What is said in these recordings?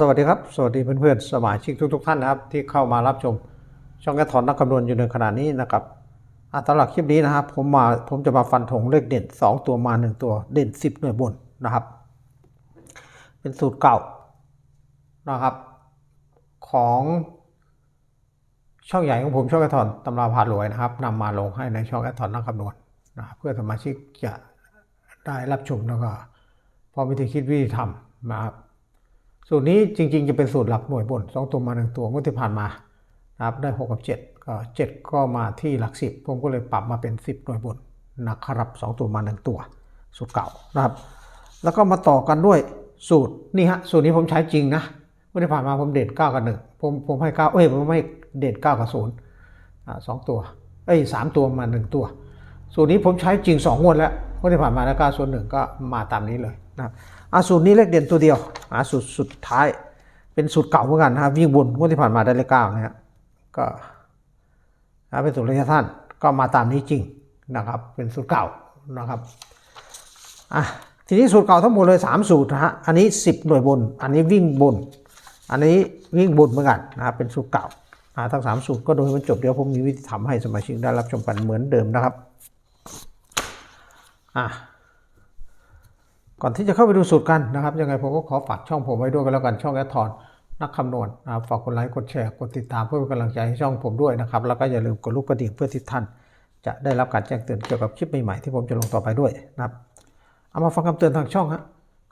สวัสดีครับ สวัสดีเพื่อนๆสมาชิกทุก ๆ ท่านนะครับ ที่เข้ามารับชม ช่องแกถอนนักคำนวณอยู่ในขณะนี้นะครับอ่าสำหรับคลิปนี้นะครับ ผมมาผมจะมาฟันธงเลขเด่น 2 ตัวมา 1 ตัวเด่น 10 หน่วยบนนะครับ เป็นสูตรเก่านะครับ ของช่องใหญ่ของผมช่องแอทอนตำราพารวยนะครับนำมาลงให้ในช่องแอทอนนักคำนวณนะเพื่อสมาชิกจะได้รับชมแล้วก็พอวิธีคิดวิธีทำนะครับ สูตรนี้จริง ๆ จะเป็นสูตรหลักหน่วยบน 2 ตัวมา 1 ตัวงวดที่ผ่านมานะครับได้ 6 กับ 7 ก็ 7 ก็มาที่หลัก 10 ผมก็เลยปรับมาเป็น 10 หน่วยบนนะครับ 2 ตัวมา 1 ตัว สูตรเก่านะครับ แล้วก็มาต่อกันด้วยสูตรนี่ฮะสูตรนี้ผมใช้จริงนะงวดที่ผ่านมาผมเด่น9กับ1ผมผมให้9เอ้ยผมให้เด่น9กับ0อ่าสองตัวเอ้ยสามตัวมา 1 ตัว สูตรนี้ผมใช้จริง 2 งวดแล้วงวดที่ผ่านมาแล้ว9ส่วนหนึ่งก็มาตามนี้เลยนะครับ อาสูตรนี้เลขเด่นตัวเดียวอาสูตรสุดท้าย เป็นสูตรเก่าเหมือนกันนะครับวิ่งบนงวดที่ผ่านมาได้เลขเก้านะฮะก็เป็นสูตรระยะสั้นก็มาตามนี้จริงนะครับ เป็นสูตรเก่านะครับอะทีนี้สูตรเก่าทั้งหมดเลย 3 สูตรนะฮะอันนี้ 10 หน่วยบน อันนี้วิ่งบน อันนี้วิ่งบนเหมือนกันนะครับเป็นสูตรเก่าอ่าทั้งสามสูตรก็โดยมันจบเดี๋ยวผมมีวิธีทำให้สมาชิกได้รับชมกันเหมือนเดิมนะครับอะ ก่อนที่จะเข้าไปดูสูตรกันนะครับยังไงผมก็ขอฝากช่องผมไว้ด้วยกันแล้วกันช่องแอดทอนนักคำนวณนะครับฝากกดไลค์กดแชร์กดติดตามเพื่อเป็นกำลังใจให้ช่องผมด้วยนะครับแล้วก็อย่าลืมกดลูกกระดิ่งเพื่อที่ท่าน จะได้รับการแจ้งเตือนเกี่ยวกับคลิปใหม่ๆที่ผมจะลงต่อไปด้วยนะครับเอามาฟังคำเตือนทางช่องฮะ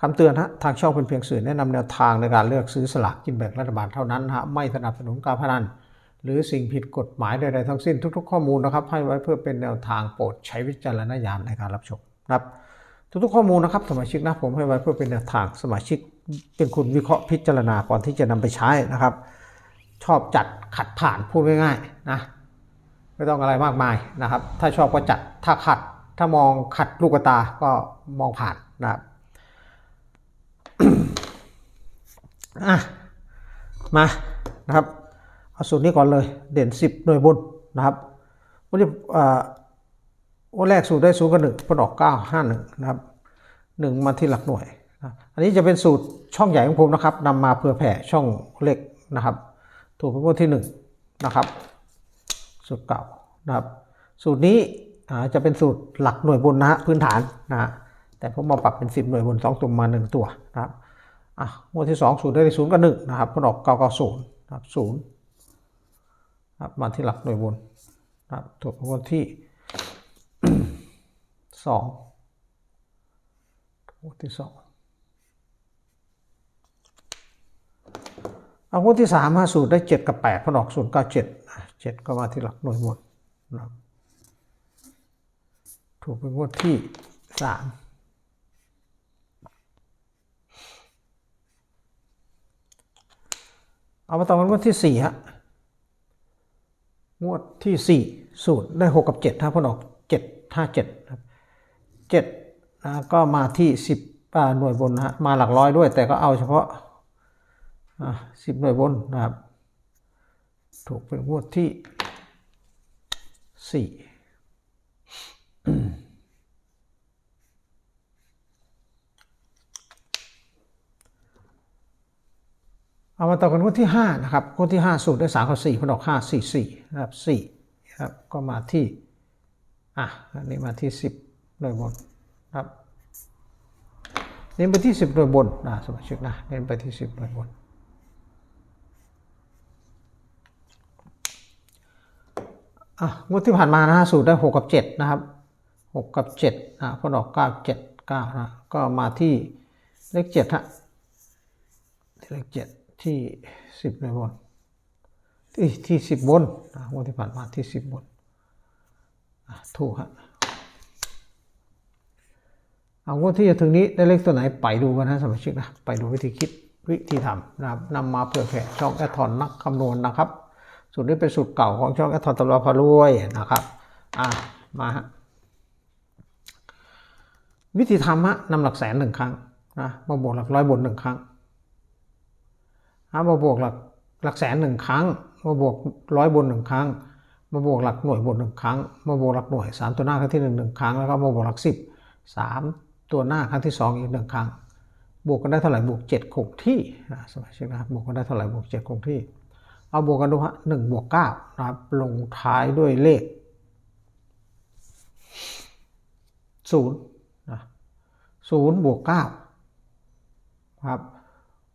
คำเตือนฮะทางช่องเป็นเพียงสื่อแนะนำแนวทางในการเลือกซื้อสลากกินแบ่งรัฐบาลเท่านั้นฮะไม่สนับสนุนการพนันหรือสิ่งผิดกฎหมายใดๆทั้งสิ้นทุก ๆ ข้อมูลนะครับให้ไว้เพื่อเป็นแนวทางโปรดใช้วิจารณญาณในการรับชมนะครับ ทุกๆข้อมูลนะครับสมาชิกนะผมให้ไว้เพื่อเป็นแนวทางสมาชิกเป็นคุณวิเคราะห์พิจารณาก่อนที่จะนำไปใช้นะครับ ชอบจัดขัดผ่านพูดง่ายๆนะไม่ต้องอะไรมากมายนะครับ ถ้าชอบก็จัดถ้าขัดถ้ามองขัดลูกตาก็มองผ่านนะครับอะมานะครับเอาสูตรนี้ก่อนเลยเด่น 10 หน่วยบนนะครับวันนี้วันแรกสูตรได้ศูนย์กับหนึ่งผลออกเก้าห้าหนึ่งนะครับ หนึ่งมาที่หลักหน่วยนะอันนี้จะเป็นสูตรช่องใหญ่ของผมนะครับนำมาเพื่อแผ่ช่องเล็กนะครับถูกเป็นงวดที่หนึ่งนะครับสูตรเก่านะครับ สูตรนี้จะเป็นสูตรหลักหน่วยบนนะฮะพื้นฐานนะฮะแต่ผมมาปรับเป็น 10 หน่วยบน 2 ตัวมา 1 ตัวนะครับอะงวดที่ 2 สูตรได้ศูนย์กับหนึ่งนะครับผลออกเก้าเก้าศูนย์นะครับศูนย์ครับมาที่หลักหน่วยบนนะครับถูกเป็นงวดที่สอ งวดที่สองเอางวดที่สามมาสูตรได้เจ็ดกับแปดพอดอกศูนย์เก้าเจ็ดเจ็ดก็มาที่หลักหน่วยหมดนะถูกเป็นงวดที่สามเอามาต่อกันงวดที่สี่ฮะงวดที่4สูตรได้6กับ7ถ้าพอดอก7 5 7ครับ7 นะก็มาที่10อ่าหน่วยบนนะฮะมาหลักร้อยด้วย แต่ก็เอาเฉพาะอ่า10หน่วยบนนะครับ ถูกเป็นงวดที่4เอามาต่อกันงวดที่5นะครับงวดที่5สูตรได้3กับ4พอดอก5 4 4นะครับ4ครับก็มาที่อะอันนี้มาที่10หน่วยบน ครับเน้นไปที่10หน่วยบนนะสมาชิกนะเน้นไปที่10หน่วยบน อะงวดที่ผ่านมานะฮะสูตรได้6กับ7นะครับ6กับ7อะพอดอก9 7 9นะก็มาที่เลข7ฮะที่เลขเจ็ดที่สิบในบนที่ที่สิบบนนะงวดที่ผ่านมาที่สิบบนถูกฮะ เอางวดที่จะถึงนี้ได้เลขตัวไหนไปดูกันนะสมาชิกนะไปดูวิธีคิดวิธีทำนะครับนำมาเผื่อแผ่ช่องแอทอนนักคำนวณนะครับสูตรนี้เป็นสูตรเก่าของช่องแอทอนตลอดพารวยนะครับอะมาฮะวิธีทำฮะนำหลักแสนหนึ่งครั้งนะมาบวกหลักร้อยบนหนึ่งครั้งมาบวกหลักหลักแสนหนึ่งครั้ง มาบวกร้อยบนหนึ่งครั้ง มาบวกหลักหน่วยบนหนึ่งครั้ง มาบวกหลักหน่วยสามตัวหน้าครั้งที่หนึ่งหนึ่งครั้งแล้วก็มาบวกหลักสิบสาม ตัวหน้าครั้งที่สองอีกหนึ่งครั้ง บวกกันได้เท่าไหร่บวกเจ็ดคงที่นะสมาชิกนะครับบวกกันได้เท่าไหร่บวกเจ็ดคงที่ เอาบวกกันดูฮะหนึ่งบวกเก้านะครับลงท้ายด้วยเลขศูนย์นะศูนย์บวกเก้าครับ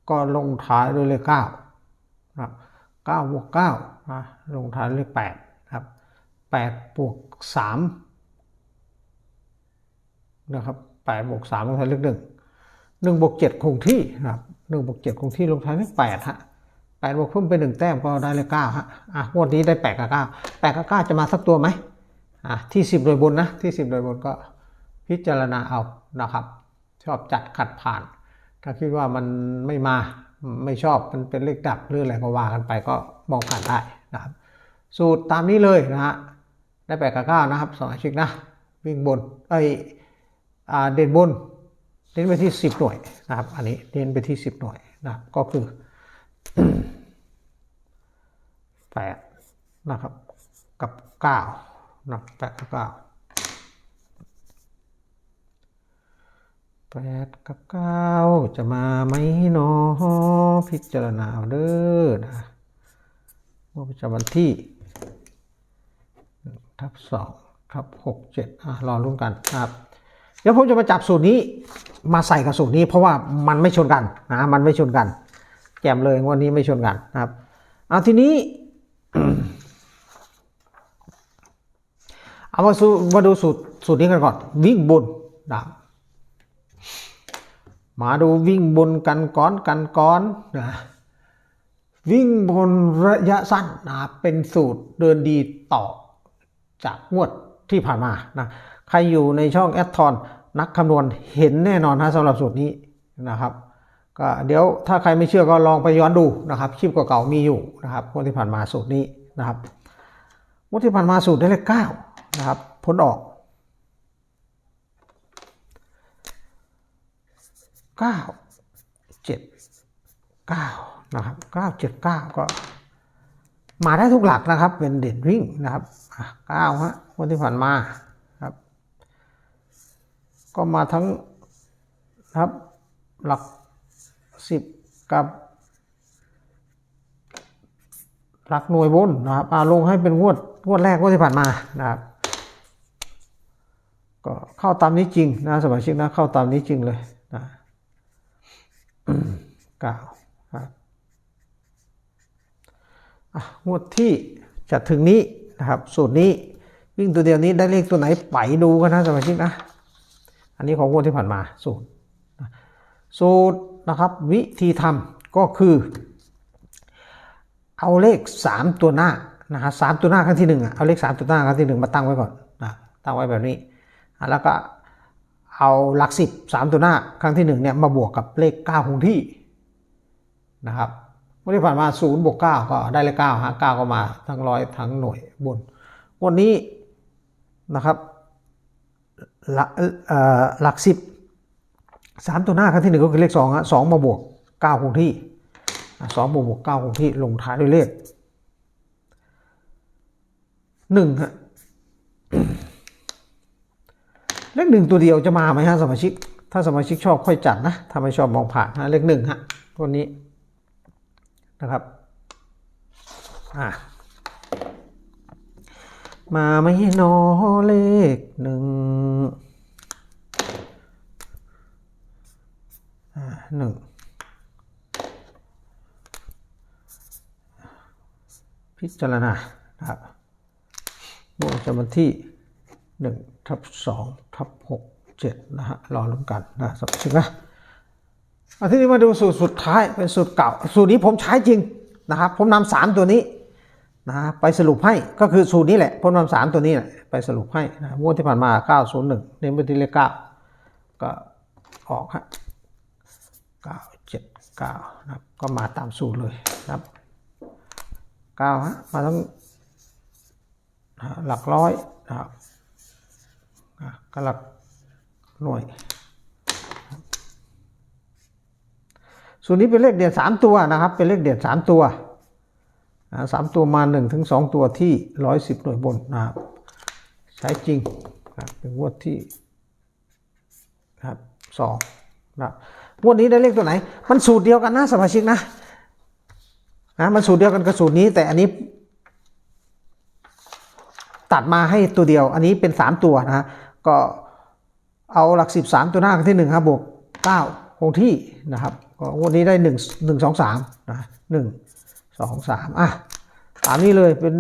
ก็ลงท้ายด้วยเลขเก้านะครับเก้าบวกเก้านะลงท้ายด้วยเลขแปดครับแปดบวกสามนะครับ แปดบวกสามลงท้ายเลขหนึ่งหนึ่งบวกเจ็ดคงที่นะครับหนึ่งบวกเจ็ดคงที่ลงท้ายเลขแปดฮะแปดบวกเพิ่มไปหนึ่งแต้มก็ได้เลขเก้าฮะอะงวดนี้ได้แปดกับเก้าแปดกับเก้าจะมาสักตัวไหมอะที่สิบโดยบนนะที่สิบโดยบนก็พิจารณาเอานะครับ ชอบจัดขัดผ่าน ถ้าคิดว่ามันไม่มาไม่ชอบมันเป็นเลขดับหรืออะไรก็ว่ากันไปก็มองผ่านได้นะครับ สูตรตามนี้เลยนะฮะได้แปดกับเก้านะครับสองอาชิกนะวิ่งบนไอยอ่า เด่นบนเน้นไปที่สิบหน่วยนะครับ อันนี้เน้นไปที่สิบหน่วยนะครับก็คือแปดนะครับกับเก้านะแปดกับเก้าแปดกับเก้าจะมาไหมเนอพิจารณาเด้อนะว่าประจำวันที่ทับสองทับหกเจ็ดอะรอรุ่นกันครับ ดี๋ยวผมจะมาจับสูตรนี้มาใส่กับสูตรนี้ เพราะว่ามันไม่ชนกันนะมันไม่ชนกัน แจมเลยวันนี้ไม่ชนกันนะครับเอาทีนี้เอามาสูมาดูสูตรสูตรนี้กันก่อนวิ่งบนนะมาดูวิ่งบนกันก้อนกันก้อนนะวิ่งบนระยะสั้นนะเป็นสูตรเดินดีต่อจากงวด ที่ผ่านมานะใครอยู่ในช่องแอดทอนนักคำนวณเห็นแน่นอนนะสำหรับสูตรนี้นะครับก็เดี๋ยวถ้าใครไม่เชื่อก็ลองไปย้อนดูนะครับคลิปเก่าๆมีอยู่นะครับงวดที่ผ่านมาสูตรนี้นะครับงวดที่ผ่านมาสูตรได้เลขเก้านะครับผลออกเก้าเจ็ดเก้านะครับเก้าเจ็ดเก้าก็ มาได้ทุกหลักนะครับ เป็นเด่นวิ่งนะครับเก้าฮะงวดที่ผ่านมาครับ ก็มาทั้งนะครับหลักสิบกับหลักหน่วยบนนะครับอาลงให้เป็นงวดงวดแรกงวดที่ผ่านมานะครับ ก็เข้าตามนี้จริงนะสมาชิกนะเข้าตามนี้จริงเลยนะเก้าครับอะ งวดที่จะถึงนี้นะครับ สูตรนี้วิ่งตัวเดียวนี้ได้เลขตัวไหนไปดูกันนะสมาชิกนะ อันนี้ของงวดที่ผ่านมาสูตรสูตรนะครับวิธีทำก็คือ เอาเลข 3 ตัวหน้านะฮะสามตัวหน้าครั้งที่หนึ่งอะเอาเลข 3 ตัวหน้าครั้งที่หนึ่งมาตั้งไว้ก่อนนะตั้งไว้แบบนี้แล้วก็เอาหลักสิบสามตัวหน้าครั้งที่หนึ่งเนี่ยมาบวกกับเลข9คงที่นะครับ เมื่อที่ผ่านมา0บวก9ก็ได้เลข9ฮะ9ก็มาทั้งร้อยทั้งหน่วยบน วันนี้นะครับหลักหลักสิบสามตัวหน้าครั้งที่หนึ่งก็คือเลขสองฮะสองมาบวกเก้าคงที่สองบวกบวกเก้าคงที่ลงท้ายด้วยเลขหนึ่งฮะเลขหนึ่งตัวเดียวจะมาไหมฮะสมาชิก ถ้าสมาชิกชอบค่อยจัดนะ ถ้าไม่ชอบมองผ่านนะเลขหนึ่งฮะตัวนี้ นะครับอะมาไม่นอเลขหนึ่งหนึ่งพิจารณานะครับบวกจำนวนที่หนึ่งทับสองทับหกเจ็ดนะฮะ รอลุ้นกันนะสักชิกนะ อาทีนี้มาดูสูตรสุดท้ายเป็นสูตรเก่า สูตรนี้ผมใช้จริงนะครับ ผมนำสามตัวนี้นะไปสรุปให้ก็คือสูตรนี้แหละผมนำสามตัวนี้แหละไปสรุปให้นะงวดที่ผ่านมา 901 เน้นไปที่เลขเก้าก็ออกฮะเก้าเจ็ดเก้านะครับก็มาตามสูตรเลยนะครับเก้าฮะมาทั้งหลักร้อยนะครับก็หลักหน่วย ส่วนนี้เป็นเลขเด่นสามตัวนะครับ เป็นเลขเด่นสามตัวอะสามตัวมาหนึ่งถึงสองตัวที่ร้อยสิบหน่วยบนนะครับ ใช้จริงนะครับเป็นงวดที่ครับสองนะงวดนี้ได้เลขตัวไหน มันสูตรเดียวกันนะสมาชิกนะนะมันสูตรเดียวกันกับสูตรนี้ แต่อันนี้ ตัดมาให้ตัวเดียว อันนี้เป็นสามตัวนะฮะก็เอาหลักสิบสามตัวหน้ากันที่หนึ่งครับบวกเก้าคงที่นะครับ ก็งวดนี้ได้หนึ่งหนึ่งสองสามนะหนึ่งสองสามอะตามนี้เลยเป็น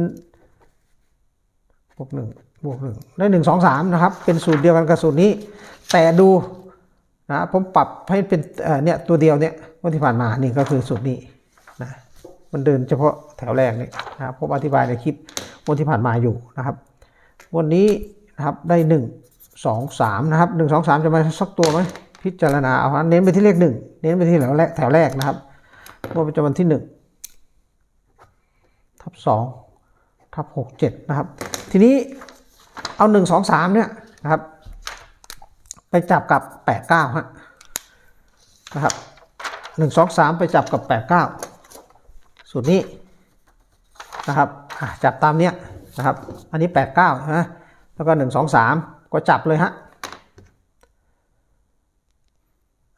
บวกหนึ่งบวกหนึ่งได้หนึ่งสองสามนะครับ เป็นสูตรเดียวกันกับสูตรนี้ แต่ดูนะผมปรับให้เป็นเนี่ยตัวเดียวเนี่ยวันที่ผ่านมานี่ก็คือสูตรนี้นะมันเดินเฉพาะแถวแรกนี่นะครับผมอธิบายในคลิปวันที่ผ่านมาอยู่นะครับ วันนี้นะครับได้หนึ่งสองสามนะครับหนึ่งสองสามจะมาสักตัวไหม พิจารณาเอาเน้นไปที่เลขหนึ่งเน้นไปที่แถวแรกแถวแรกนะครับว่าเป็นจำนวนที่หนึ่งทับสองทับหกเจ็ดนะครับ ทีนี้เอาหนึ่งสองสามเนี่ยนะครับ ไปจับกับแปดเก้าฮะนะครับหนึ่งสองสามไปจับกับแปดเก้าสูตรนี้นะครับจับตามเนี้ยนะครับ อันนี้แปดเก้านะแล้วก็หนึ่งสองสามก็จับเลยฮะอ่า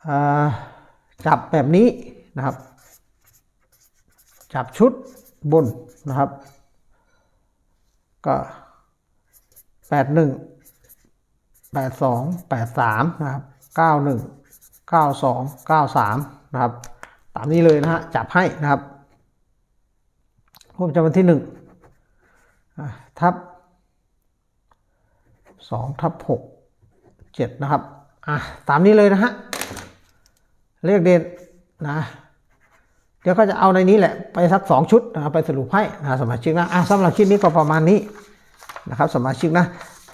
จับแบบนี้นะครับ จับชุดบนนะครับ ก็แปดหนึ่งแปดสองแปดสามนะครับเก้าหนึ่งเก้าสองเก้าสามนะครับ ตามนี้เลยนะฮะจับให้นะครับผมจะวันที่หนึ่งทับสองทับหกเจ็ดนะครับ อะ ตามนี้เลยนะฮะ เลขเด่นนะ เดี๋ยวก็จะเอาในนี้แหละไปสักสองชุดนะครับไปสรุปให้นะสมาชิกนะอะสำหรับคลิปนี้ก็ประมาณนี้นะครับสมาชิกนะ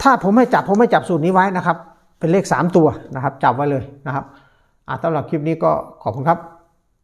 ถ้าผมไม่จับผมไม่จับสูตรนี้ไว้นะครับ เป็นเลข 3 ตัวนะครับ จับไว้เลยนะครับอะสำหรับคลิปนี้ก็ขอบคุณครับ